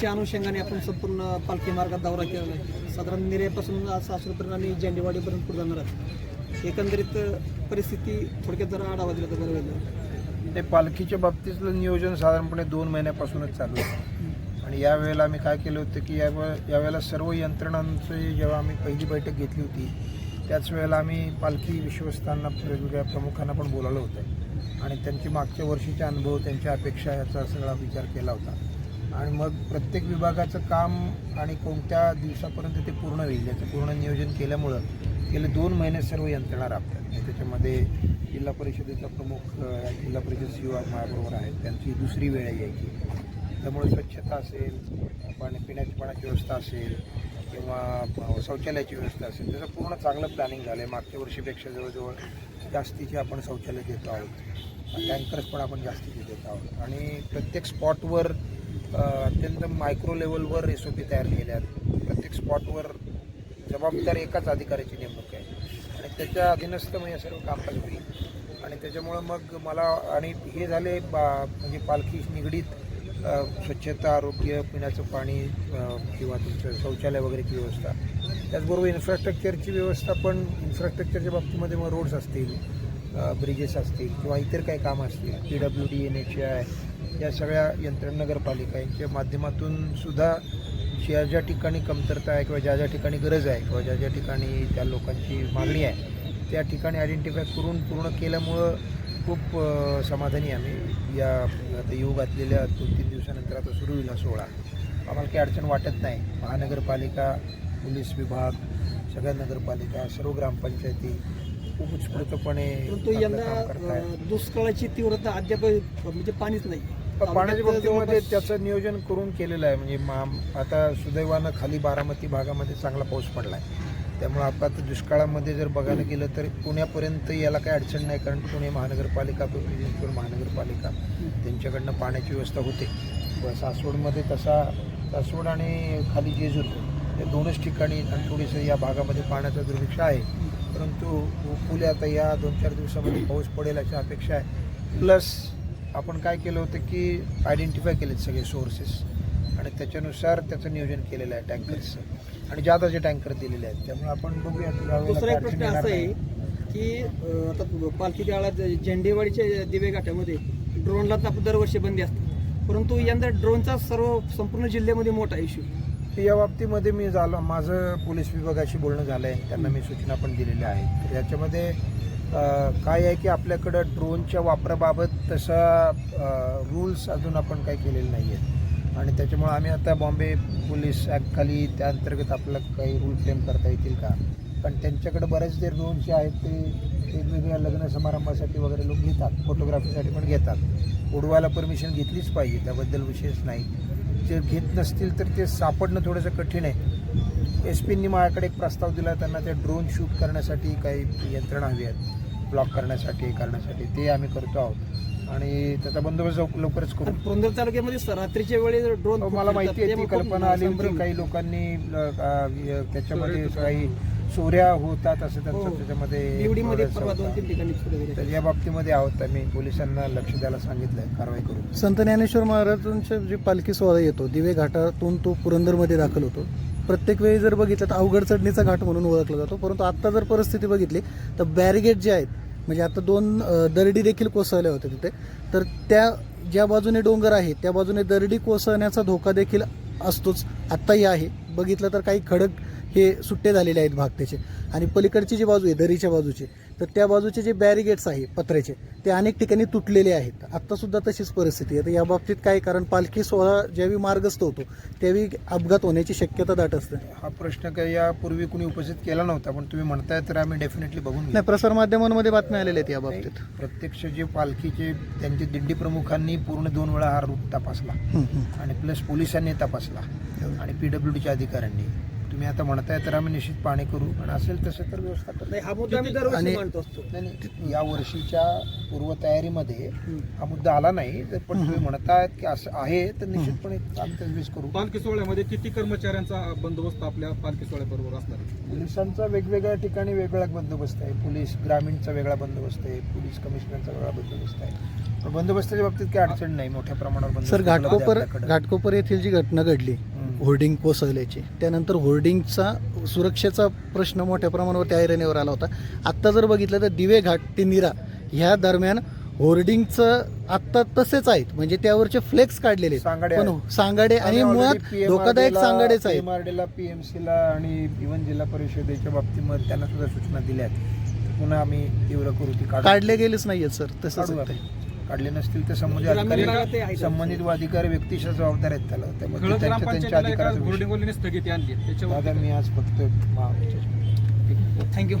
च्या अनुषंगाने आपण संपूर्ण पालखी मार्गात दौरा केलेला आहे. साधारण निरेपासून आज सासरपर्यंत आणि झेंडेवाडीपर्यंत पुढे जाणार आहोत एकंदरीत परिस्थिती थोडक्यात जरा आढावा दिला तर बरं होईल. ते पालखीच्या बाबतीतलं नियोजन साधारणपणे दोन महिन्यापासूनच चालू आहे. आणि यावेळेला आम्ही काय केलं होतं की यावे यावेळेला सर्व यंत्रणांची जेव्हा आम्ही पहिली बैठक घेतली होती त्याच वेळेला आम्ही पालखी विश्वस्तांना वेगवेगळ्या प्रमुखांना पण बोलावलं होतं. आणि त्यांची मागच्या वर्षीचे अनुभव त्यांच्या अपेक्षा याचा सगळा विचार केला होता. आणि मग प्रत्येक विभागाचं काम आणि कोणत्या दिवसापर्यंत ते पूर्ण होईल याचं पूर्ण नियोजन केल्यामुळं गेले दोन महिने सर्व यंत्रणा राबतात. आणि त्याच्यामध्ये जिल्हा परिषदेचा प्रमुख जिल्हा परिषद सी माझ्याबरोबर आहेत. त्यांची दुसरी वेळ यायची त्यामुळे स्वच्छता असेल पाणी पिण्याची पाण्याची व्यवस्था असेल किंवा शौचालयाची व्यवस्था असेल त्याचं पूर्ण चांगलं प्लॅनिंग झालं आहे मागच्या वर्षीपेक्षा जवळजवळ जास्तीचे आपण शौचालय देत आहोत. टँकर्स पण आपण जास्तीचे देत आहोत. आणि प्रत्येक स्पॉटवर अत्यंत मायक्रो लेवलवर एस ओ पी तयार केल्या आहेत प्रत्येक स्पॉटवर जबाबदार एकाच अधिकाऱ्याची नेमणूक आहे. आणि त्याच्या अधीनस्थ मग हे सर्व कामकाज होईल. आणि त्याच्यामुळं मग मला आणि हे झाले बा म्हणजे पालखी निगडीत स्वच्छता आरोग्य पिण्याचं पाणी किंवा तुमचं शौचालय वगैरेची व्यवस्था. त्याचबरोबर इन्फ्रास्ट्रक्चरची व्यवस्था पण इन्फ्रास्ट्रक्चरच्या बाबतीमध्ये मग रोड्स असतील. ब्रिजेस असतील किंवा इतर काही काम असतील P W D N H I या सगळ्या यंत्रणा नगरपालिका यांच्या माध्यमातून सुद्धा ज्या ज्या ठिकाणी कमतरता आहे किंवा ज्या ज्या ठिकाणी गरज आहे किंवा ज्या ज्या ठिकाणी त्या लोकांची मागणी आहे त्या ठिकाणी आयडेंटिफाय करून पूर्ण केल्यामुळं खूप समाधानी आम्ही. या आता येऊ घातलेल्या दोन तीन दिवसानंतर आता सुरू होईल हा सोहळा. आम्हाला काही अडचण वाटत नाही. महानगरपालिका पोलीस विभाग सगळ्या नगरपालिका सर्व ग्रामपंचायती खूप उत्स्फूर्तपणे यंदा. अं, दुष्काळाची तीव्रता अद्याप म्हणजे पाणीच नाही पण पाण्याच्या बाबतीमध्ये त्याचं नियोजन करून केलेलं आहे. म्हणजे मा आता सुदैवानं खाली बारामती भागामध्ये चांगला पाऊस पडला आहे त्यामुळे आपण आता दुष्काळामध्ये जर बघायला गेलं तर पुण्यापर्यंत याला काही अडचण नाही. कारण पुणे महानगरपालिका पिंपरी चिंचवड महानगरपालिका त्यांच्याकडनं पाण्याची व्यवस्था होते. सासवडमध्ये तसा सासवड आणि खाली जेजूर या दोनच ठिकाणी आणि थोडीसं या भागामध्ये पाण्याचा दुर्भिक्ष आहे. परंतु पुढे आता या दोन चार दिवसामध्ये पाऊस पडेल अशी अपेक्षा आहे. प्लस आपण काय केलं होतं की आयडेंटिफाय केलेत सगळे सोर्सेस आणि त्याच्यानुसार त्याचं नियोजन केलेलं आहे टँकर्सचं आणि जादाचे टँकर दिलेले आहेत त्यामुळे आपण बघूया दुसरा एक प्रश्न असा आहे. की आता पालखी काळात झेंडेवाडीच्या दिवे घाटामध्ये ड्रोनला तर दरवर्षी बंदी असते. परंतु यंदा ड्रोनचा सर्व संपूर्ण जिल्ह्यामध्ये मोठा इश्यू या बाबतीमध्ये मी झालं माझं पोलीस विभागाशी बोलणं झालं आहे त्यांना मी सूचना पण दिलेल्या आहेत. तर याच्यामध्ये काय आहे की आपल्याकडं ड्रोनच्या वापराबाबत तसा रूल्स अजून आपण काही केलेले नाही आहेत आणि त्याच्यामुळे आम्ही आता बॉम्बे पोलीस ॲक्टखाली त्या अंतर्गत आपल्याला काही रूल फ्रेम करता येतील का? कारण त्यांच्याकडे बरेच जे ड्रोनचे आहेत ते वेगवेगळ्या लग्न समारंभासाठी वगैरे लोक घेतात. फोटोग्राफीसाठी पण घेतात. उडवायला परमिशन घेतलीच पाहिजे त्याबद्दल विशेष नाही. जे घेत नसतील तर ते सापडणं थोडंसं कठीण आहे. एस पींनी माझ्याकडे एक प्रस्ताव दिला त्यांना त्या ड्रोन शूट करण्यासाठी काही यंत्रणा हवी आहेत. ब्लॉक करण्यासाठी करण्यासाठी. ते आम्ही करतो आहोत. आणि त्याचा बंदोबस्त लव- लवकरच करू. पुरंदर तालुक्यामध्ये रात्रीच्या वेळी ड्रोन हो, मला माहिती आहे ती कल्पना आली. काही लोकांनी त्याच्यामध्ये काही चोऱ्या होतात असं हो. त्यांचं त्याच्यामध्ये निवडीमध्ये थोडंसं परवा दोन होतं. तीन ठिकाणी चोरी झाली. तर या बाबतीमध्ये आहोत आम्ही. पोलिसांना लक्ष द्यायला सांगितलंय. कारवाई करू. संत ज्ञानेश्वर महाराजांचा जी पालखी सोहळा येतो दिवे घाटातून तो पुरंदरमध्ये दाखल होतो. प्रत्येक वेळी जर बघितलं तर अवघड चढणीचा घाट म्हणून ओळखला जातो. परंतु आता जर परिस्थिती बघितली तर बॅरिगेट जे आहेत म्हणजे आता दोन अ, दरडी देखील कोसळल्या होत्या तिथे. तर त्या ज्या बाजूने डोंगर आहे त्या बाजूने दरडी कोसळण्याचा धोका देखील असतोच. आत्ताही आहे. बघितलं तर काही खडक हे सुट्टे झालेले आहेत भाग त्याचे आणि पलीकडची जी बाजू आहे दरीच्या बाजूची तर त्या बाजूचे जे बॅरिगेट्स आहे पत्र्याचे ते अनेक ठिकाणी तुटलेले आहेत. आत्ता सुद्धा तशीच परिस्थिती आहे. तर या बाबतीत काय कारण पालखी सोहळा ज्यावेळी मार्गस्थ होतो त्यावेळी अपघात होण्याची शक्यता दाट असते. हा प्रश्न काही यापूर्वी कुणी उपस्थित केला नव्हता पण तुम्ही म्हणताय तर आम्ही डेफिनेटली बघून नाही प्रसारमाध्यमांमध्ये बातम्या आलेल्या आहेत या बाबतीत. प्रत्यक्ष जे पालखीचे त्यांचे दिंडी प्रमुखांनी पूर्ण दोन वेळा हा रूट तपासला. आणि प्लस पोलिसांनी तपासला. आणि पी डब्ल्यू डीच्या अधिकाऱ्यांनी. तुम्ही आता म्हणताय तर आम्ही निश्चित पाणी करू. आणि असेल तसं तर व्यवस्था करू नाही हा मुद्दा आम्ही दरवर्षी आणि- मांडतो असतो. नाही नाही या वर्षीच्या पूर्वतयारीमध्ये हं. हा मुद्दा आला नाही. तर पण तुम्ही म्हणतायत की असं आहे तर निश्चितपणे आम्ही तजवीज करू. पालखी सोहळ्यामध्ये किती कर्मचाऱ्यांचा बंदोबस्त आपल्या पालखी सोहळ्याबरोबर असणार आहे? पोलिसांचा वेगवेगळ्या ठिकाणी वेगवेगळा बंदोबस्त आहे. पोलीस ग्रामीणचा वेगळा बंदोबस्त आहे. पोलीस कमिशनरचा वेगळा बंदोबस्त आहे. बंदोबस्ताच्या बाबतीत काही अडचण नाही. मोठ्या प्रमाणावर सर घाटकोपर आपल्याकडे. घाटकोपर येथील जी घटना घडली. होर्डिंग कोसळल्याची. त्यानंतर होर्डिंगचा सुरक्षेचा प्रश्न मोठ्या प्रमाणावरती ऐरणीवर आला होता. आत्ता जर बघितलं तर दिवे घाट ते निरा ह्या दरम्यान होर्डिंगचं आत्ता तसेच आहेत. म्हणजे त्यावरचे फ्लेक्स काढलेले पण. सांगाडे आणि मुळात धोकादायक सांगाडेच आहेत. PMRD ला पीएमसी ला आणि इव्हन जिल्हा परिषदेच्या बाबतीमध्ये त्यांना सुद्धा सूचना दिल्या पुन्हा आम्ही तीव्र कृती काढू. काढले गेलेच नाहीयेत सर. तसंच आहे. काढले नसतील तर संबंधित अधिकारी. संबंधित अधिकारी व्यक्तिशा जबाबदार आहेत त्याला. त्यामुळे त्यांच्या त्यांच्या अधिकाराचा मी आज फक्त मा- थँक्यू